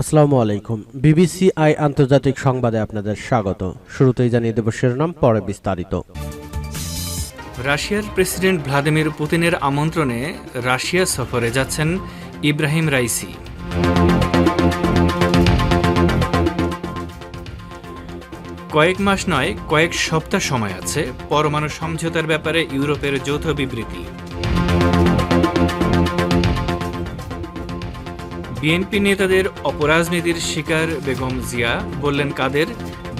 আসসালামু আলাইকুম। BBC I আন্তর্জাতিক সংবাদে আপনাদের স্বাগত। শুরুতেই জানিয়ে দেব শিরোনাম, পরে বিস্তারিত। রাশিয়ার প্রেসিডেন্ট ভ্লাদিমির পুতিনের আমন্ত্রণে রাশিয়া সফরে যাচ্ছেন ইব্রাহিম রাইসি। কয়েক মাস নয়, কয়েক সপ্তাহ সময় আছে, পরমাণু সমঝোতার ব্যাপারে ইউরোপের যৌথ বিবৃতি। বিএনপি নেতাদের অপরাজনীতির শিকার বেগম জিয়া বললেন, কাদের?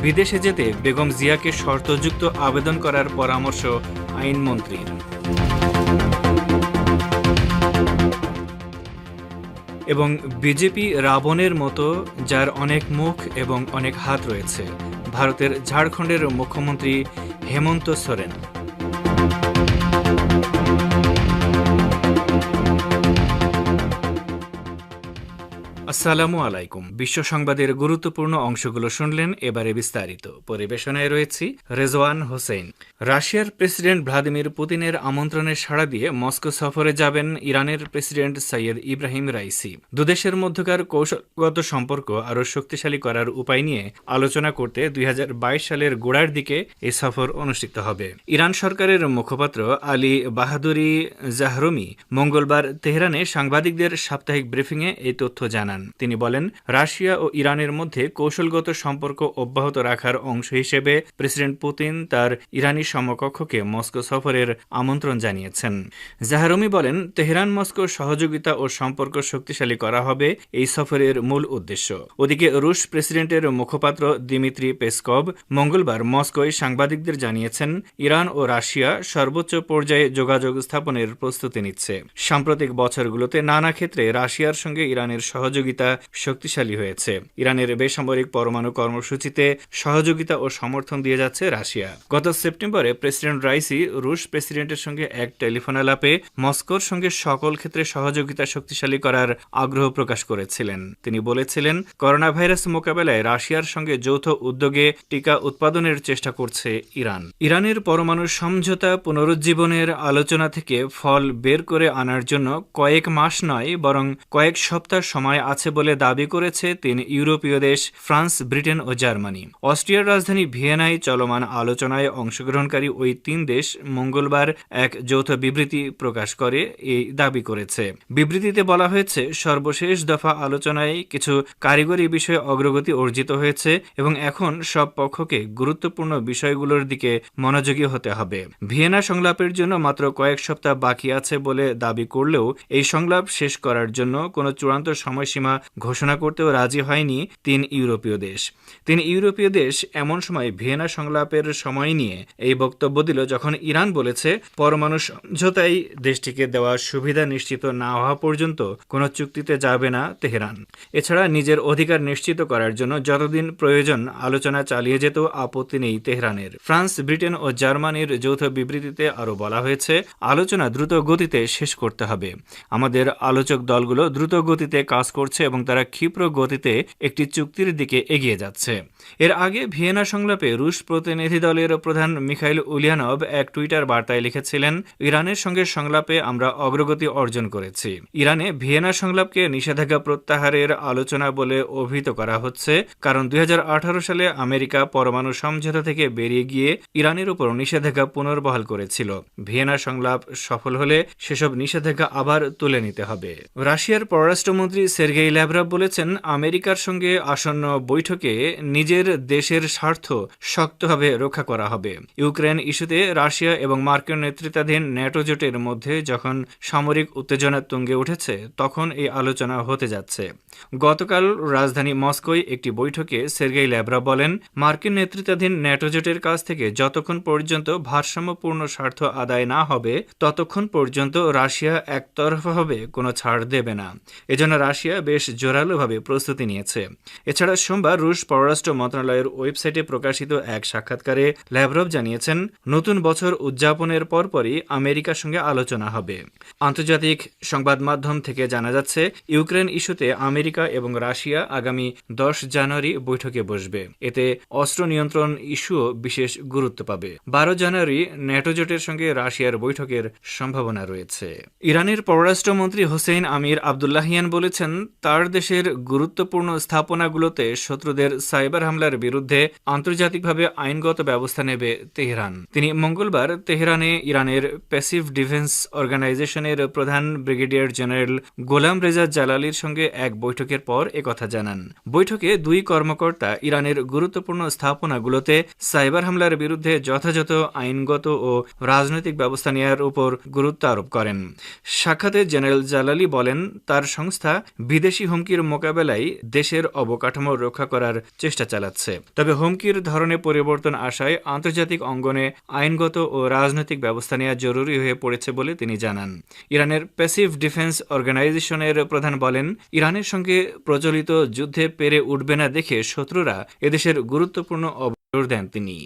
বিদেশে যেতে বেগম জিয়াকে শর্তযুক্ত আবেদন করার পরামর্শ আইনমন্ত্রীর এবং বিজেপি রাবণের মতো, যার অনেক মুখ এবং অনেক হাত রয়েছে, ভারতের ঝাড়খণ্ডের মুখ্যমন্ত্রী হেমন্ত সোরেন। আসসালামু আলাইকুম। বিশ্ব সংবাদের গুরুত্বপূর্ণ অংশগুলো শুনলেন এবারে বিস্তারিত। পরিবেশনায় রয়েছি রেজওয়ান হোসেন। রাশিয়ার প্রেসিডেন্ট ভ্লাদিমির পুতিনের আমন্ত্রণে সাড়া দিয়ে মস্কো সফরে যাবেন ইরানের প্রেসিডেন্ট সৈয়দ ইব্রাহিম রাইসি। দুদেশের মধ্যকার কৌশলগত সম্পর্ক আরও শক্তিশালী করার উপায় নিয়ে আলোচনা করতে দুই হাজার বাইশ সালের গোড়ার দিকে এই সফর অনুষ্ঠিত হবে। ইরান সরকারের মুখপাত্র আলী বাহাদুরি জাহরমি মঙ্গলবার তেহরানে সাংবাদিকদের সাপ্তাহিক ব্রিফিংয়ে এই তথ্য জানান। তিনি বলেন, রাশিয়া ও ইরানের মধ্যে কৌশলগত সম্পর্ক অব্যাহত রাখার অংশ হিসেবে প্রেসিডেন্ট পুতিন তার ইরানি সমকক্ষকে মস্কো সফরের আমন্ত্রণ জানিয়েছেন। জাহারমি বলেন, তেহরান মস্কো সহযোগিতা ও সম্পর্ক শক্তিশালী করা হবে এই সফরের মূল উদ্দেশ্য। ওদিকে রুশ প্রেসিডেন্টের মুখপাত্র দিমিত্রি পেসকভ মঙ্গলবার মস্কোয় সাংবাদিকদের জানিয়েছেন, ইরান ও রাশিয়া সর্বোচ্চ পর্যায়ে যোগাযোগ স্থাপনের প্রস্তুতি নিচ্ছে। সাম্প্রতিক বছরগুলোতে নানা ক্ষেত্রে রাশিয়ার সঙ্গে ইরানের সহযোগিতা শক্তিশালী হয়েছে। ইরানের বেসামরিক পরমাণু কর্মসূচিতে সহযোগিতা ও সমর্থন দিয়ে যাচ্ছে রাশিয়া। গত সেপ্টেম্বরে প্রেসিডেন্ট রাইসি রুশ প্রেসিডেন্টের সঙ্গে এক টেলিফোন আলাপে মস্কোর সঙ্গে সকল ক্ষেত্রে সহযোগিতা শক্তিশালী করার আগ্রহ প্রকাশ করেছিলেন। তিনি বলেছিলেন করোনা ভাইরাস মোকাবেলায় রাশিয়ার সঙ্গে যৌথ উদ্যোগে টিকা উৎপাদনের চেষ্টা করছে ইরান। ইরানের পরমাণু সমঝোতা পুনরুজ্জীবনের আলোচনা থেকে ফল বের করে আনার জন্য কয়েক মাস নয়, বরং কয়েক সপ্তাহ সময় আছে বলে দাবি করেছে তিন ইউরোপীয় দেশ, ফ্রান্স, ব্রিটেন ও জার্মানি। অস্ট্রিয়ার রাজধানী ভিয়েনায় চলমান আলোচনায় অংশগ্রহণকারী ওই তিন দেশ মঙ্গলবার এক যৌথ বিবৃতি প্রকাশ করে এই দাবি করেছে। বিবৃতিতে বলা হয়েছে, সর্বশেষ দফা আলোচনায় কিছু কারিগরি বিষয়ে অগ্রগতি অর্জিত হয়েছে এবং এখন সব পক্ষকে গুরুত্বপূর্ণ বিষয়গুলোর দিকে মনোযোগী হতে হবে। ভিয়েনা সংলাপের জন্য মাত্র কয়েক সপ্তাহ বাকি আছে বলে দাবি করলেও এই সংলাপ শেষ করার জন্য কোনো চূড়ান্ত সময়সীমা ঘোষণা করতেও রাজি হয়নি তিন ইউরোপীয় দেশ। তিন ইউরোপীয় দেশ এমন সময় ভিয়েনা সংলাপের সময় নিয়ে এই বক্তব্য দিল যখন ইরান বলেছে, পরমাণু সমঝোতায় দেশটিকে দেওয়া সুবিধা নিশ্চিত না হওয়া পর্যন্ত কোনো চুক্তিতে যাবে না তেহরান। এছাড়া নিজের অধিকার নিশ্চিত করার জন্য যতদিন প্রয়োজন আলোচনা চালিয়ে যেতেও আপত্তি নেই তেহরানের। ফ্রান্স, ব্রিটেন ও জার্মানির যৌথ বিবৃতিতে আরও বলা হয়েছে, আলোচনা দ্রুত গতিতে শেষ করতে হবে। আমাদের আলোচক দলগুলো দ্রুত গতিতে কাজ করছে এবং তারা ক্ষিপ্র গতিতে একটি চুক্তির দিকে এগিয়ে যাচ্ছে। এর আগে ভিয়েনা সংলাপে রুশ প্রতিনিধি দলের প্রধান মিখাইল উলিয়ানভ এক টুইটার বার্তায় লিখেছিলেন, ইরানের সঙ্গে সংলাপে আমরা অগ্রগতি অর্জন করেছি। ইরানে ভিয়েনা সংলাপকে নিষেধাজ্ঞা প্রত্যাহারের আলোচনা বলে অভিহিত করা হচ্ছে, কারণ দুই হাজার আঠারো সালে আমেরিকা পরমাণু সমঝোতা থেকে বেরিয়ে গিয়ে ইরানের উপর নিষেধাজ্ঞা পুনর্বহাল করেছিল। ভিয়েনা সংলাপ সফল হলে সেসব নিষেধাজ্ঞা আবার তুলে নিতে হবে। রাশিয়ার পররাষ্ট্রমন্ত্রী সের্গেই ল্যাভরাভ বলেছেন, আমেরিকার সঙ্গে আসন্ন বৈঠকে নিজের দেশের স্বার্থ শক্তভাবে রক্ষা করা হবে। ইউক্রেন ইস্যুতে রাশিয়া এবং মার্কিন নেতৃত্বাধীন ন্যাটো জোটের মধ্যে যখন সামরিক উত্তেজনা তুঙ্গে উঠেছে, তখন এই আলোচনা হতে যাচ্ছে। গতকাল রাজধানী মস্কোয় একটি বৈঠকে সের্গেই ল্যাভরাভ বলেন, মার্কিন নেতৃত্বাধীন ন্যাটো জোটের কাছ থেকে যতক্ষণ পর্যন্ত ভারসাম্যপূর্ণ স্বার্থ আদায় না হবে, ততক্ষণ পর্যন্ত রাশিয়া একতরফাভাবে কোনো ছাড় দেবে না। এজন্য রাশিয়া বেশ জোরালোভাবে প্রস্তুতি নিয়েছে। এছাড়া সোমবার রুশ পররাষ্ট্র মন্ত্রণালয়ের ওয়েবসাইটে প্রকাশিত এক সাক্ষাৎকারে ল্যাভরভ জানিয়েছেন, নতুন বছর উদযাপনের পরপরই আমেরিকার সঙ্গে আলোচনা হবে। আন্তর্জাতিক সংবাদ মাধ্যম থেকে জানা যাচ্ছে, ইউক্রেন ইস্যুতে আমেরিকা এবং রাশিয়া আগামী দশ জানুয়ারি বৈঠকে বসবে। এতে অস্ত্র নিয়ন্ত্রণ ইস্যুও বিশেষ গুরুত্ব পাবে। বারো জানুয়ারি ন্যাটো জোটের সঙ্গে রাশিয়ার বৈঠকের সম্ভাবনা রয়েছে। ইরানের পররাষ্ট্রমন্ত্রী হোসেন আমির আবদুল্লাহিয়ান বলেছেন তার দেশের গুরুত্বপূর্ণ স্থাপনাগুলোতে শত্রুদের সাইবার হামলার বিরুদ্ধে আন্তর্জাতিকভাবে আইনগত ব্যবস্থা নেবে তেহরান। তিনি মঙ্গলবার তেহরানে ইরানের প্যাসিভ ডিফেন্স অর্গানাইজেশনের প্রধান ব্রিগেডিয়ার জেনারেল গোলাম রেজা জালালির সঙ্গে এক বৈঠকের পর একথা জানান। বৈঠকে দুই কর্মকর্তা ইরানের গুরুত্বপূর্ণ স্থাপনাগুলোতে সাইবার হামলার বিরুদ্ধে যথাযথ আইনগত ও রাজনৈতিক ব্যবস্থা নেওয়ার উপর গুরুত্ব আরোপ করেন। সাক্ষাতে জেনারেল জালালি বলেন, তার সংস্থা বিদেশি হুমকির মোকাবেলায় দেশের অবকাঠামো রক্ষা করার চেষ্টা চালাচ্ছে। তবে হুমকির ধরনে পরিবর্তন আসায় আন্তর্জাতিক অঙ্গনে আইনগত ও রাজনৈতিক ব্যবস্থা নেওয়া জরুরি হয়ে পড়েছে বলে তিনি জানান। ইরানের প্যাসিভ ডিফেন্স অর্গানাইজেশনের প্রধান বলেন, ইরানের সঙ্গে প্রচলিত যুদ্ধে পেরে উঠবে না দেখে শত্রুরা এদেশের গুরুত্বপূর্ণ জোর দেন তিনি।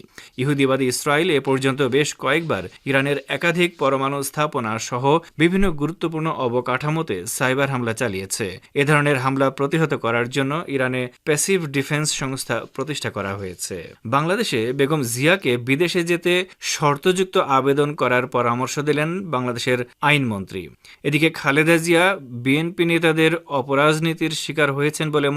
ইহুদিবাদী ইসরায়েল এ পর্যন্ত বেশ কয়েকবার ইরানের একাধিক পরমাণু স্থাপনা সহ বিভিন্ন গুরুত্বপূর্ণ অবকাঠামোতে সাইবার হামলা চালিয়েছে। এ ধরনের হামলা প্রতিহত করার জন্য ইরানে প্যাসিভ ডিফেন্স সংস্থা প্রতিষ্ঠা করা হয়েছে। বাংলাদেশে বেগম জিয়াকে বিদেশে যেতে শর্তযুক্ত আবেদন করার পরামর্শ দিলেন বাংলাদেশের আইনমন্ত্রী এদিকে খালেদা জিয়া বিএনপি নেতাদের অপরাজনীতির শিকার হয়েছেন বলে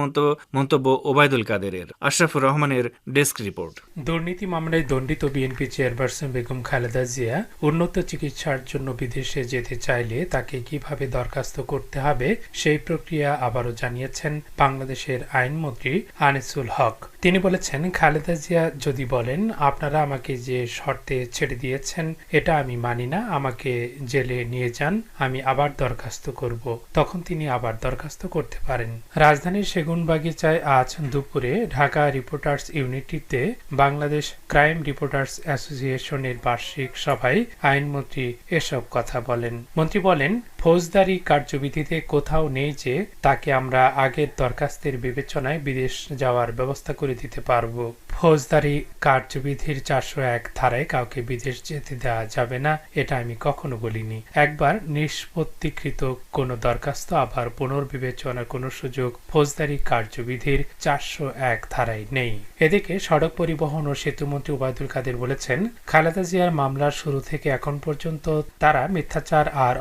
মন্তব্য ওবায়দুল কাদেরের। আশরাফুর রহমানের ডেস্ক রিপোর্ট। দুর্নীতি মামলায় দণ্ডিত বিএনপি চেয়ারপারসন বেগম খালেদা জিয়া উন্নত চিকিৎসার জন্য বিদেশে যেতে চাইলে তাকে কীভাবে দরখাস্ত করতে হবে সেই প্রক্রিয়া আবারও জানিয়েছেন বাংলাদেশের আইনমন্ত্রী আনিসুল হক। তিনি বলেছেন, খালেদা জিয়া যদি বলেন, আপনারা আমাকে যে শর্তে ছেড়ে দিয়েছেন, এটা আমি মানি না, আমাকে জেলে নিয়ে যান, আমি আবার দরখাস্ত করব। তখন তিনি আবার দরখাস্ত করতে পারেন। রাজধানীর সেগুনবাগিচায় আজ দুপুরে ঢাকা রিপোর্টার্স ইউনিটিতে বাংলাদেশ ক্রাইম রিপোর্টার্স অ্যাসোসিয়েশনের বার্ষিক সভায় আইনমন্ত্রী এসব কথা বলেন। মন্ত্রী বলেন ফৌজদারি কার্যবিধিতে কোথাও নেই যে তাকে আমরা আগের দরখাস্তের বিবেচনায় বিদেশ যাওয়ার ব্যবস্থা করে দিতে পারব। ফৌজদারি কার্যবিধির চারশো এক ধারায় কাউকে বিদেশ যেতে দেওয়া যাবে না, এটা আমি কখনো বলিনি। একবার নিষ্পত্তিকৃত কোনো দরখাস্ত আবার পুনর্বিবেচনার কোনো সুযোগ ফৌজদারি কার্যবিধির চারশো এক ধারায় নেই। এদিকে সড়ক পরিবহন ও সেতুমন্ত্রী ওবায়দুল কাদের বলেছেন, খালেদা জিয়ার মামলার শুরু থেকে এখন পর্যন্ত তারা মিথ্যাচার আর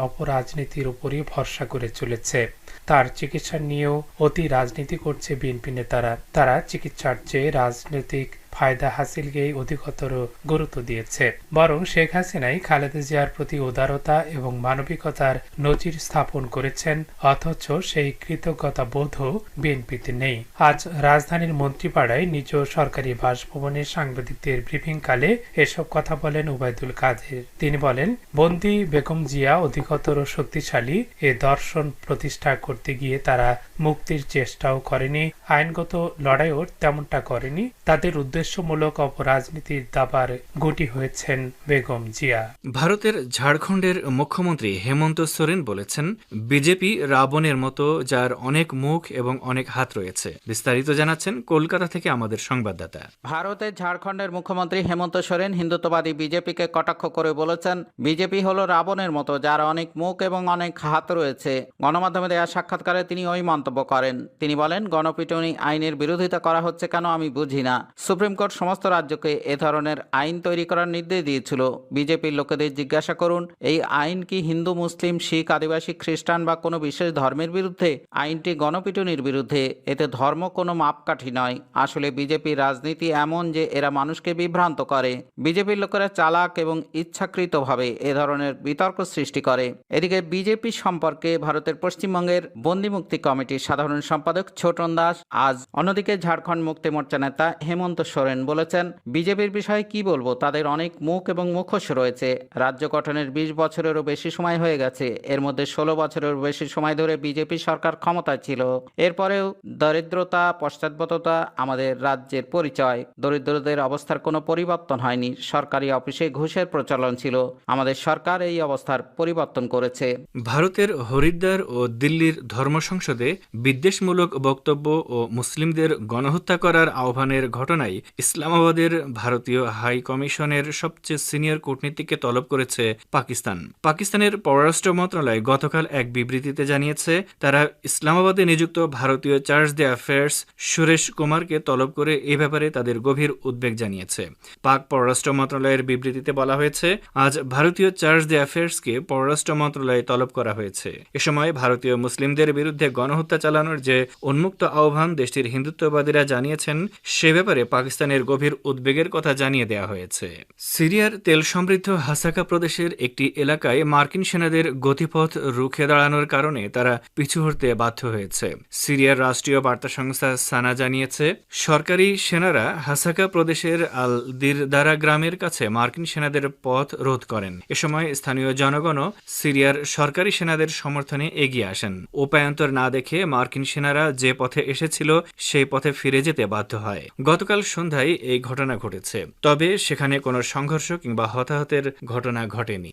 অপরাজনীতির উপরই ভরসা করে চলেছে। তার চিকিৎসা নিয়েও অতি রাজনীতি করছে বিএনপি নেতারা। তারা চিকিৎসার চেয়ে রাজনৈতিক ফায়দা হাসিলকেই অধিকতর গুরুত্ব দিয়েছে। বরং শেখ হাসিনাই খালেদা জিয়ার প্রতি উদারতা এবং মানবিকতার নজির স্থাপন করেছেন, অথচ সেই কৃতজ্ঞতা বোধও বিএনপিতে নেই। আজ রাজধানীর মন্ত্রীপাড়ায় নিজ সরকারি বাসভবনে সাংবাদিকদের ব্রিফিংকালে এসব কথা বলেন উবায়দুল কাদের। তিনি বলেন, বন্দি বেগম জিয়া অধিকতর শক্তিশালী, এ দর্শন প্রতিষ্ঠা করতে গিয়ে তারা মুক্তির চেষ্টাও করেনি, আইনগত লড়াইও তেমনটা করেনি, তাদের উদ্দেশ্যমূলক অপরাজনীতির দাবার গুটি হয়েছেন বেগম জিয়া। ভারতের ঝাড়খণ্ডের মুখ্যমন্ত্রী হেমন্ত সোরেন বলেছেন বিজেপি রাবণের মতো যার অনেক মুখ এবং অনেক হাত রয়েছে। বিস্তারিত জানাচ্ছেন কলকাতা থেকে আমাদের সংবাদদাতা। ভারতের ঝাড়খণ্ডের মুখ্যমন্ত্রী হেমন্ত সোরেন হিন্দুত্ববাদী বিজেপিকে কটাক্ষ করে বলেছেন বিজেপি হলো রাবণের মতো যার অনেক মুখ এবং অনেক হাত রয়েছে। গণমাধ্যমে দেওয়া সাক্ষাৎকারে তিনি ওই মন্তব্য করেন। তিনি বলেন গণপিটুনি আইনের বিরোধিতা করা হচ্ছে কেন আমি বুঝি না। সুপ্রিম কোর্ট সমস্ত রাজ্যকে এ ধরনের আইন তৈরি করার নির্দেশ দিয়েছিল। বিজেপির লোকেদের জিজ্ঞাসা করুন, এই আইন কি হিন্দু, মুসলিম, শিখ, আদিবাসী, খ্রিস্টান বা কোনো বিশেষ ধর্মের বিরুদ্ধে? আইনটি গণপিটুনির বিরুদ্ধে, এতে ধর্ম কোনো মাপকাঠি নয়। আসলে বিজেপির রাজনীতি এমন যে এরা মানুষকে বিভ্রান্ত করে। বিজেপির লোকেরা চালাক এবং ইচ্ছাকৃতভাবে এ ধরনের বিতর্ক সৃষ্টি করে। এদিকে বিজেপি সম্পর্কে ভারতের পশ্চিমবঙ্গের বন্দিমুক্তি কমিটির সাধারণ সম্পাদক ছোটন দাস আজ অন্যদিকে ঝাড়খণ্ড মুক্তি মোর্চা নেতা হেমন্ত সোরেন বলেছেন, বিজেপির বিষয়ে কি বলব, তাদের অনেক মুখ এবং মুখোশ রয়েছে। রাজ্য গঠনের বিশ বছরেরও বেশি সময় হয়ে গেছে। এর মধ্যে ষোলো বছরেরও বেশি সময় ধরে বিজেপি সরকার ক্ষমতায় ছিল। এরপরেও দরিদ্রতা, পশ্চাৎপদতা আমাদের রাজ্যের পরিচয়। দরিদ্রদের অবস্থার কোনো পরিবর্তন হয়নি। সরকারি অফিসে ঘুষের প্রচলন ছিল। আমাদের সরকার এই অবস্থার পরিবর্তন করেছে। ভারতের হরিদ্বার ও দিল্লির ধর্ম সংসদে বিদ্বেষমূলক বক্তব্য ও মুসলিমদের গণহত্যা করার আহ্বানের ঘটনায় ইসলামাবাদের ভারতীয় হাই কমিশনের সবচেয়ে সিনিয়র কূটনীতিককে তলব করেছে পাকিস্তান। পাকিস্তানের পররাষ্ট্র মন্ত্রণালয় গতকাল এক বিবৃতিতে জানিয়েছে, তারা ইসলামাবাদে নিযুক্ত ভারতীয় চার্জ দ্য অ্যাফেয়ার্স সুরেশ কুমারকে তলব করে এ ব্যাপারে তাদের গভীর উদ্বেগ জানিয়েছে। পাক পররাষ্ট্র মন্ত্রণালয়ের বিবৃতিতে বলা হয়েছে, আজ ভারতীয় চার্জ দ্য অ্যাফেয়ার্সকে পররাষ্ট্র মন্ত্রণালয়ে তলব করা হয়েছে। এ সময় ভারতীয় মুসলিমদের বিরুদ্ধে গণহত্যা চালানোর যে উন্মুক্ত আহ্বান দেশটির হিন্দুত্ববাদীরা জানিয়েছেন, সে ব্যাপারে পাকিস্তানের গভীর উদ্বেগের কথা জানিয়ে দেওয়া হয়েছে। সিরিয়ার তেল সমৃদ্ধ হাসাকা প্রদেশের একটি এলাকায় মার্কিন সেনাদের গতিপথ রুখে দাঁড়ানোর কারণে তারা পিছু হতে বাধ্য হয়েছে। সিরিয়ার রাষ্ট্রীয় বার্তা সংস্থা সানা জানিয়েছে, সরকারি সেনারা হাসাকা প্রদেশের আল দিরদারা গ্রামের কাছে মার্কিন সেনাদের পথ রোধ করেন। এ সময় স্থানীয় জনগণও সিরিয়ার সরকারি সেনাদের সমর্থনে এগিয়ে আসেন। উপায়ন্তর না দেখে মার্কিন সেনারা যে পথে এসেছিল, সেই পথে ফিরে যেতে বাধ্য হয়। গতকাল সন্ধ্যায় এই ঘটনা ঘটেছে। তবে সেখানে কোনো সংঘর্ষ কিংবা হতাহতের ঘটনা ঘটেনি।